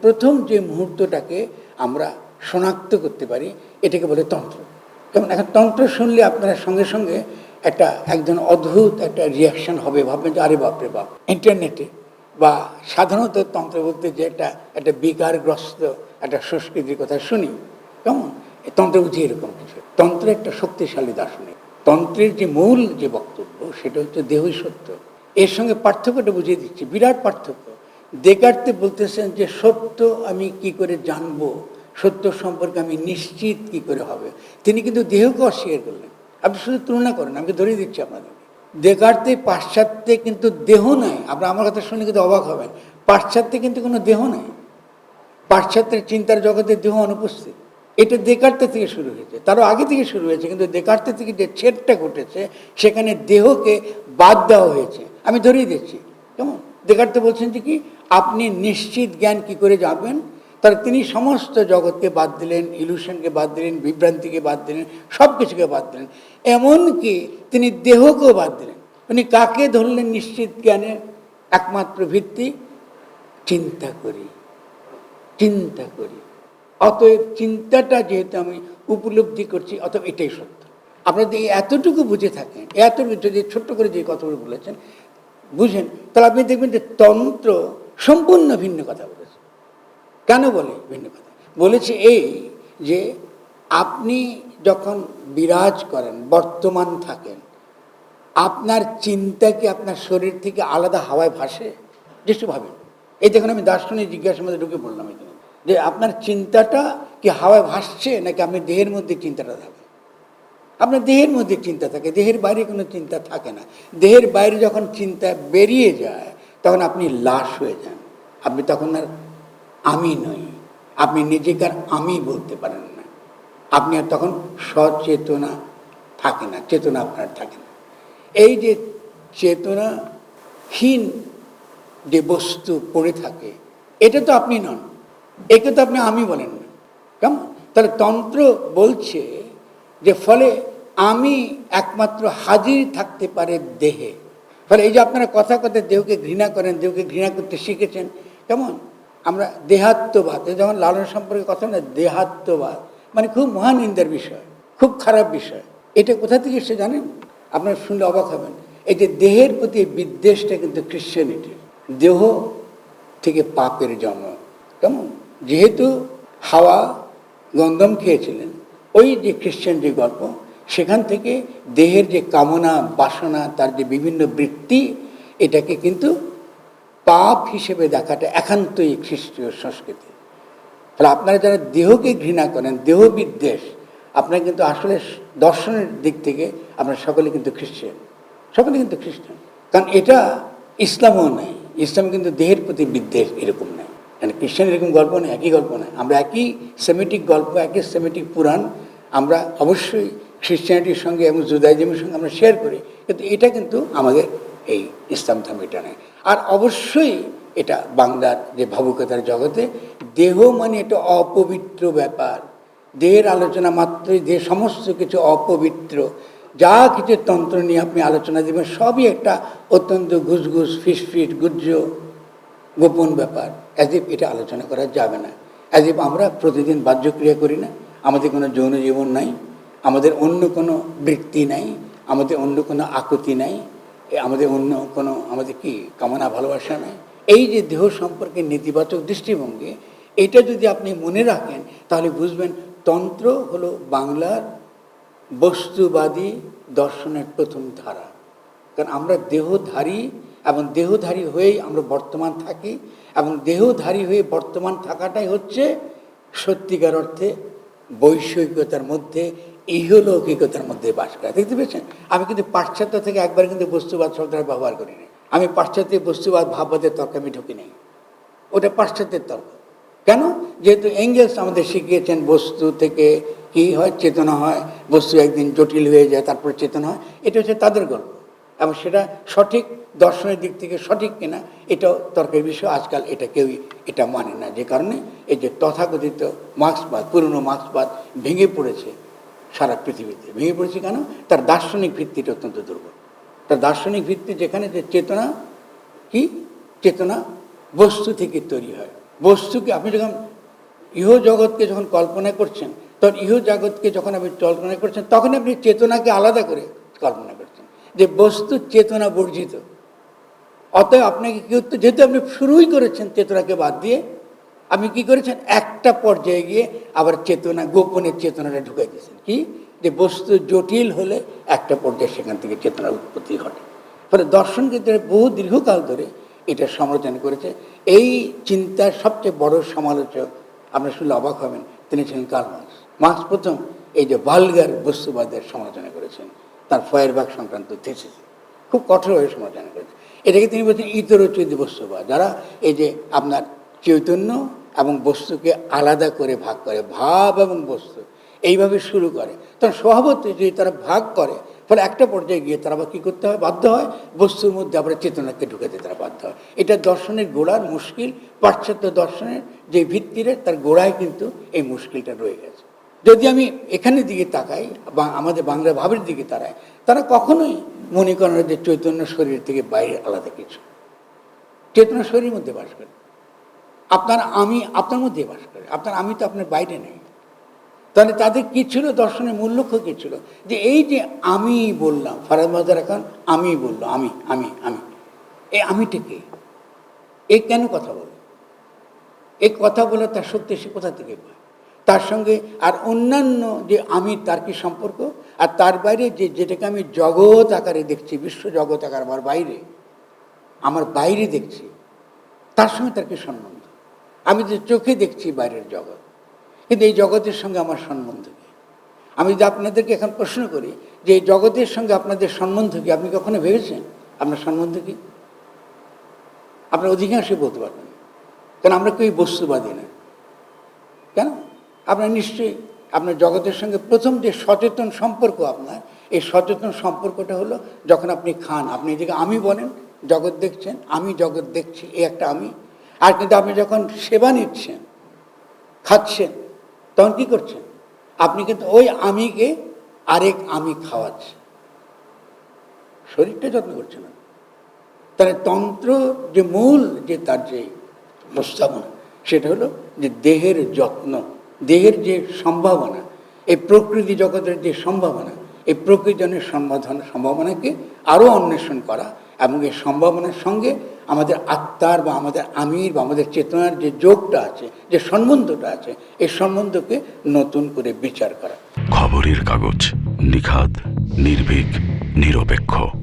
প্রথম যে মুহূর্তটাকে আমরা শনাক্ত করতে পারি, এটাকে বলে তন্ত্র। যেমন এখন তন্ত্র শুনলে আপনারা সঙ্গে সঙ্গে একটা একজন অদ্ভুত একটা রিয়াকশন হবে, ভাববেন যে, আরে বাপরে বাপ! ইন্টারনেটে বা সাধারণত তন্ত্র বলতে যে একটা একটা বিকারগ্রস্ত, একটা সংস্কৃতির কথা শুনি। কেমন? তন্ত্র বুঝি এরকম কিছু। তন্ত্র একটা শক্তিশালী দার্শনিক। তন্ত্রের যে মূল যে বক্তব্য, সেটা হচ্ছে দেহই সত্য। এর সঙ্গে পার্থক্যটা বুঝিয়ে দিচ্ছি। বিরাট পার্থক্য। দেকার্তে বলতেছেন যে সত্য আমি কি করে জানব? সত্য সম্পর্কে আমি নিশ্চিত কি করে হবে? তিনি কিন্তু দেহকে অস্বীকার করলেন। আপনি শুধু তুলনা করেন, আমি ধরিয়ে দিচ্ছি আপনাদের। দেকার্তে পাশ্চাত্যে কিন্তু দেহ নাই। আপনার আমার কথা শুনে কিন্তু অবাক হবেন। পাশ্চাত্যে কিন্তু কোনো দেহ নাই। পাশ্চাত্যের চিন্তার জগতে দেহ অনুপস্থিত। এটা দেকার্তে থেকে শুরু হয়েছে। তারও আগে থেকে শুরু হয়েছে, কিন্তু দেকার্তে থেকে যে ছেদটা ঘটেছে, সেখানে দেহকে বাদ দেওয়া হয়েছে। আমি ধরিয়ে দিচ্ছি। কেমন? দেকার্তে বলছেন যে কি, আপনি নিশ্চিত জ্ঞান কি করে যাবেন? তাহলে তিনি সমস্ত জগৎকে বাদ দিলেন, ইলুশনকে বাদ দিলেন, বিভ্রান্তিকে বাদ দিলেন সব কিছুকে বাদ দিলেন। এমনকি তিনি দেহকেও বাদ দিলেন। উনি কাকে ধরলেন নিশ্চিত জ্ঞানের একমাত্র ভিত্তি, চিন্তা করি। চিন্তা করি। অতএব চিন্তাটা যেহেতু আমি উপলব্ধি করছি, অতএব এটাই সত্য। আপনারা যদি এতটুকু বুঝে থাকেন, এতটুকু যদি ছোট্ট করে যে কথাগুলো বলেছেন, বুঝেন তাহলে আপনি দেখবেন যে তন্ত্র সম্পূর্ণ ভিন্ন কথা বলেছে। কেন বলে ভিন্ন কথা? বলেছে এই যে আপনি যখন বিরাজ করেন, বর্তমান থাকেন, আপনার চিন্তা কি আপনার শরীর থেকে আলাদা হাওয়ায় ভাসে? যেসব ভাবেন। এই দেখুন, আমি দার্শনিক জিজ্ঞাসার মধ্যে ঢুকে বললাম এখানে। যে আপনার চিন্তাটা কি হাওয়ায় ভাসছে, নাকি আপনি দেহের মধ্যে চিন্তাটা থাকে আপনার দেহের মধ্যে চিন্তা থাকে, দেহের বাইরে কোনো চিন্তা থাকে না। দেহের বাইরে যখন চিন্তা বেরিয়ে যায়, তখন আপনি লাশ হয়ে যান। আপনি তখন আর আমি নই। আপনি নিজেকে আর আমি বলতে পারেন না। আপনি আর তখন সচেতনা থাকে না, চেতনা আপনার থাকে না। এই যে চেতনাহীন যে বস্তু পড়ে থাকে, এটা তো আপনি নন। একে তো আপনি আমি বলেন না। কেমন? তাহলে তন্ত্র বলছে যে ফলে আমি একমাত্র হাজির থাকতে পারে দেহে। ফলে এই যে আপনারা কথা কথা দেহকে ঘৃণা করেন, দেহকে ঘৃণা করতে শিখেছেন, কেমন? আমরা দেহাত্মবাদ যেমন লালন সম্পর্কে কথা না দেহাত্মবাদ মানে খুব মহানিন্দার বিষয়, খুব খারাপ বিষয়। এটা কোথা থেকে এসে জানেন? আপনারা শুনলে অবাক হবেন। এই যে দেহের প্রতি বিদ্বেষটা কিন্তু ক্রিশ্চিয়ানিটির দেহ থেকে পাপের জন্ম। কেমন? যেহেতু হাওয়া, গন্ধম খেয়েছিলেন, ওই যে খ্রিশ্চান যে গল্প সেখান থেকে দেহের যে কামনা, বাসনা, তার যে বিভিন্ন বৃত্তি, এটাকে কিন্তু পাপ হিসেবে দেখাটা একান্তই খ্রিস্টীয় সংস্কৃতি। তাহলে আপনারা যারা দেহকে ঘৃণা করেন দেহ বিদ্বেষ আপনারা কিন্তু আসলে দর্শনের দিক থেকে আপনারা সকলে কিন্তু খ্রিস্টান। সকলে কিন্তু খ্রিস্টান। কারণ এটা ইসলামও নেই। ইসলাম কিন্তু দেহের প্রতি বিদ্বেষ এরকম নেই। মানে খ্রিস্টান এরকম গল্প নেই, একই গল্প নয় আমরা একই সেমেটিক গল্প, একই সেমেটিক পুরাণ আমরা অবশ্যই খ্রিস্টানিটির সঙ্গে এবং জুদাইজমের সঙ্গে আমরা শেয়ার করি, কিন্তু এটা কিন্তু আমাদের এই ইসলাম ধর্ম এটা নেই আর অবশ্যই এটা বাংলার যে ভাবুকতার জগতে, দেহ মানে এটা অপবিত্র ব্যাপার। দেহের আলোচনা মাত্রই, দেহ সমস্ত কিছু অপবিত্র। যা কিছু তন্ত্র নিয়ে আপনি আলোচনা দেবেন, সবই একটা অত্যন্ত ঘুসঘুস ফিসফিট গুজ্জ, গোপন ব্যাপার। অ্যাজ এটা আলোচনা করা যাবে না। অ্যাজ আমরা প্রতিদিন বাহ্যক্রিয়া করি না। আমাদের কোনো যৌন জীবন নাই। আমাদের অন্য কোনো বৃত্তি নাই, আমাদের অন্য কোনো আকুতি নাই আমাদের অন্য কোনো আমাদের কি কামনা ভালোবাসা নাই। এই যে দেহ সম্পর্কে নেতিবাচক দৃষ্টিভঙ্গি, এটা যদি আপনি মনে রাখেন, তাহলে বুঝবেন তন্ত্র হলো বাংলার বস্তুবাদী দর্শনের প্রথম ধারা। কারণ আমরা দেহধারী এবং দেহধারী হয়েই আমরা বর্তমান থাকি এবং দেহধারী হয়ে বর্তমান থাকাটাই হচ্ছে সত্যিকার অর্থে বৈষয়িকতার মধ্যে ইহলৌকিকতার মধ্যে বাস করা। দেখতে পেয়েছেন? আমি কিন্তু পাশ্চাত্য থেকে একবার কিন্তু বস্তুবাদ শব্দটা ব্যবহার করি করিনি। আমি পাশ্চাত্যের বস্তুবাদ ভাববাদের তর্কে আমি ঢুকি নেই। ওটা পাশ্চাত্যের তর্ক। কেন? যেহেতু এঙ্গেলস আমাদের শিখিয়েছেন বস্তু থেকে কি হয়, চেতনা হয়, বস্তু একদিন জটিল হয়ে যায়, তারপর চেতনা হয়, এটা হচ্ছে তাদের গল্প। এবং সেটা সঠিক দর্শনের দিক থেকে সঠিক কিনা, এটাও তর্কের বিষয়। আজকাল এটা কেউই এটা মানে না। যে কারণে এই যে তথাকথিত মার্ক্সবাদ, পুরনো মার্ক্সবাদ ভেঙে পড়েছে সারা পৃথিবীতে। ভেঙে পড়েছে কেন? তার দার্শনিক ভিত্তিটা অত্যন্ত দুর্বল। তার দার্শনিক ভিত্তি যেখানে যে চেতনা, কি? চেতনা বস্তু থেকে তৈরি হয়। বস্তুকে আপনি যখন ইহ জগৎকে যখন কল্পনা করছেন, তখন ইহ জগৎকে যখন আপনি কল্পনা করছেন তখন আপনি চেতনাকে আলাদা করে কল্পনা করছেন যে বস্তু চেতনা বর্জিত। অতএব আপনাকে কি যেহেতু আপনি শুরুই করেছেন চেতনাকে বাদ দিয়ে আপনি কি করেছেন? একটা পর্যায়ে গিয়ে আবার চেতনা, গোপনের চেতনাটা ঢুকাই দিয়েছেন। কি? যে বস্তু জটিল হলে একটা পর্যায়ে সেখান থেকে চেতনার উৎপত্তি ঘটে। ফলে দর্শন ক্ষেত্রে বহু দীর্ঘকাল ধরে এটা সমালোচনা করেছে। এই চিন্তার সবচেয়ে বড় সমালোচক আপনার শুনলে অবাক হবেন, তিনি ছিলেন কার্ল মার্কস। প্রথম এই যে ভালগার বস্তুবাদের সমালোচনা করেছেন, তার ফয়েরবাগ সংক্রান্ত থেসিস খুব কঠোরভাবে সমালোচনা করেছেন এটাকে তিনি বলছেন ইতরচৈতি বস্তুবাদ। যারা এই যে আপনার চৈতন্য এবং বস্তুকে আলাদা করে ভাগ করে, ভাব এবং বস্তু। এইভাবে শুরু করে। তখন স্বভাবত যদি তারা ভাগ করে ফলে একটা পর্যায়ে গিয়ে তারা আবার কী করতে হয়? বাধ্য হয়। বস্তুর মধ্যে আবার চেতনাকে ঢুকাতে তারা বাধ্য হয়। এটা দর্শনের গোড়ার মুশকিল, পাশ্চাত্য দর্শনের যে ভিত্তিরে তার গোড়ায় কিন্তু এই মুশকিলটা রয়ে গেছে। যদি আমি এখানের দিকে তাকাই বা আমাদের বাংলা ভাবের দিকে তাকাই, তারা কখনোই মনে করেন যে চৈতন্য শরীর থেকে বাইরে আলাদা কিছু। চেতনা শরীরের মধ্যে বাস করে। আপনার আমি, আপনার মধ্যে বাস করে। আপনার, আমি তো আপনার বাইরে নেই। তাহলে তাদের কী ছিল? দর্শনের মূল লক্ষ্য কী ছিল? যে এই যে আমি বললাম, ফারাদ মাজার এখন আমি বলল, আমি আমি আমি। এই আমিটা কে? এ কেন কথা বলে? এই কথা বলে তার সত্যি সে কোথা থেকে পায়? তার সঙ্গে আর অন্যান্য যে আমি, তার কি সম্পর্ক? আর তার বাইরে যে, যেটাকে আমি জগৎ আকারে দেখছি, বিশ্ব জগৎ আকার, আমার বাইরে আমার বাইরে দেখছি, তার সঙ্গে তার কি সম্বন্ধ? আমি যে চোখে দেখছি বাইরের জগৎ, কিন্তু এই জগতের সঙ্গে আমার সম্বন্ধ কি আমি যদি আপনাদেরকে এখন প্রশ্ন করি যে এই জগতের সঙ্গে আপনাদের সম্বন্ধ কি, আপনি কখনো ভেবেছেন? আপনার সম্বন্ধ কি? আপনার অধিকাংশই বলতে পারবেন না। কারণ আমরা কেউ বস্তুবাদী না। কেন? আপনার নিশ্চয়ই আপনার জগতের সঙ্গে প্রথম যে সচেতন সম্পর্ক আপনার, এই সচেতন সম্পর্কটা হলো যখন আপনি খান। আপনি এদিকে আমি বলেন, জগৎ দেখছেন, আমি জগৎ দেখছি, এই একটা আমি। আর কিন্তু আপনি যখন সেবা নিচ্ছেন, খাচ্ছেন, তখন কি করছেন? আপনি কিন্তু ওই আমিকে আরেক আমি খাওয়াচ্ছেন। শরীরটা যত্ন করছেন না তাহলে তন্ত্র যে মূল, যে তার যে প্রস্তাবনা, সেটা হলো যে দেহের যত্ন, দেহের যে সম্ভাবনা, এই প্রকৃতি জগতের যে সম্ভাবনা, এই প্রকৃজনের সম্বোধন সম্ভাবনাকে আরও অন্বেষণ করা এবং এই সম্ভাবনার সঙ্গে আমাদের আত্মার বা আমাদের আমির বা আমাদের চেতনার যে যোগটা আছে, যে সম্বন্ধটা আছে, এই সম্বন্ধকে নতুন করে বিচার করা। খবরের কাগজ নিখাদ, নির্ভীক, নিরপেক্ষ।